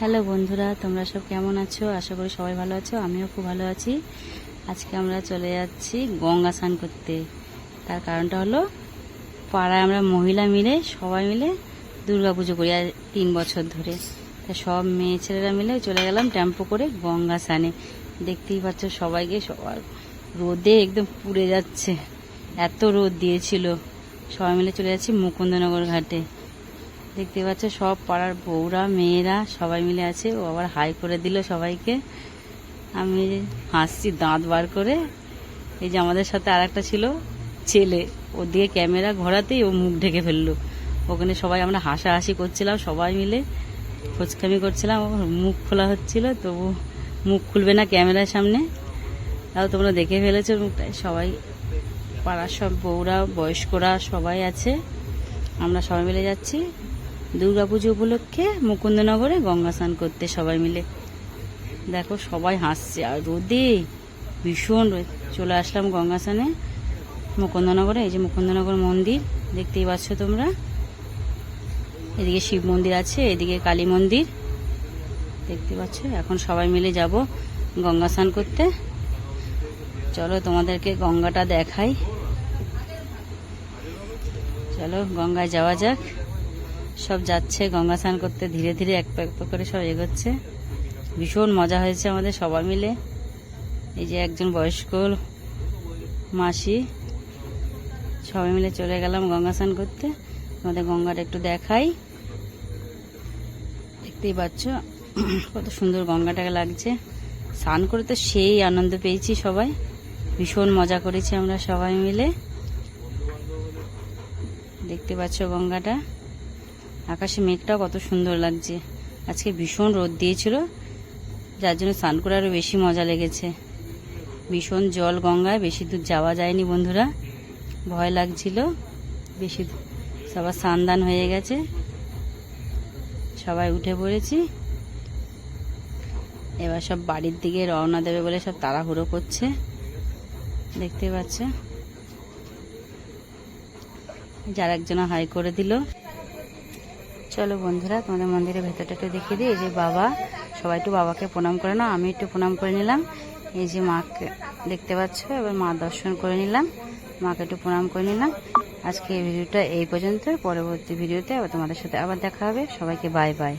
Hello বন্ধুরা, তোমরা সব কেমন আছো? আশা করি সবাই ভালো আছো, আমিও খুব ভালো আছি। আজকে আমরা চলে যাচ্ছি গঙ্গা স্নান করতে। তার কারণটা হলো, পাড়ায় আমরা মহিলা মিলে, সবাই মিলে দুর্গা পুজো করি আর তিন বছর ধরে। তা সব মেয়ে ছেলেরা মিলে চলে গেলাম টেম্পো করে গঙ্গা স্নানে। দেখতেই পাচ্ছ সবাইকে, সবার রোদে একদম পুড়ে যাচ্ছে। এত রোদ দিয়েছিল। সবাই মিলে চলে যাচ্ছি মুকুন্দনগর ঘাটে। দেখতে পাচ্ছ, সব পাড়ার বউরা, মেয়েরা সবাই মিলে আছে। ও আবার হাই করে দিল সবাইকে। আমি হাসছি, দাঁত বার করে। এই যে আমাদের সাথে আর একটা ছিল ছেলে। ওর দিকে ক্যামেরা ঘোরাতেই ও মুখ ঢেকে ফেলল। ওখানে সবাই আমরা হাসাহাসি করছিলাম, সবাই মিলে খোঁজখামি করছিলাম। মুখ খোলা হচ্ছিল, তবু মুখ খুলবে না ক্যামেরার সামনে। তাও তোমরা দেখে ফেলেছো মুখটায় সবাই, পাড়ার সব বউরা, বয়স্করা সবাই আছে। আমরা সবাই মিলে যাচ্ছি। দুর্গাপুজো উপলক্ষে মুকুন্দনগরে গঙ্গা স্নান করতে সবাই মিলে। দেখো, সবাই হাসছে, আর রোদে ভীষণ রোদ। চলে আসলাম গঙ্গা স্নানে মুকুন্দনগরে, এই যে মুকুন্দনগর মন্দির, দেখতেই পাচ্ছ তোমরা। এদিকে শিব মন্দির আছে, এদিকে কালী মন্দির। দেখতে পাচ্ছ, এখন সবাই মিলে যাব গঙ্গা স্নান করতে। চলো, তোমাদেরকে গঙ্গাটা দেখাই। চলো, গঙ্গায় যাওয়া যাক। সব যাচ্ছে, গঙ্গা স্নান করতে ধীরে ধীরে এক পা এক পা করে সব এগোচ্ছে। ভীষণ মজা হয়েছে আমাদের সবাই মিলে। এই যে একজন বয়স্ক মাসি, সবাই মিলে চলে গেলাম গঙ্গা স্নান করতে। আমাদের গঙ্গাটা একটু দেখাই। দেখতেই পাচ্ছ, কত সুন্দর গঙ্গাটাকে লাগছে। স্নান করে তো সেই আনন্দ পেয়েছি সবাই। ভীষণ মজা করেছি আমরা সবাই মিলে। দেখতে পাচ্ছ গঙ্গাটা। আকাশে মেঘটাও কত সুন্দর লাগছে। আজকে ভীষণ রোদ দিয়েছিল, যার জন্য স্নান করে আরও বেশি মজা লেগেছে। ভীষণ জল গঙ্গায়, বেশি দূর যাওয়া যায়নি বন্ধুরা। ভয় লাগছিল, বেশি সবার স্নান হয়ে গেছে। সবাই উঠে পড়েছি। এবার সব বাড়ির দিকে রওনা দেবে বলে সব তাড়াহুড়ো করছে। দেখতে পাচ্ছে। যার একজনা হাই করে দিল। চলো বন্ধুরা, তোমাদের মন্দিরের ভেতরটা একটু দেখিয়ে দিই। এই যে বাবা, সবাই একটু বাবাকে প্রণাম করে নাও। আমি একটু প্রণাম করে নিলাম। এই যে মাকে দেখতে পাচ্ছ, এবার মা দর্শন করে নিলাম। মাকে একটু প্রণাম করে নিলাম। আজকে এই ভিডিওটা এই পর্যন্ত পরবর্তী ভিডিওতে আবার তোমাদের সাথে আবার দেখা হবে। সবাইকে বাই বাই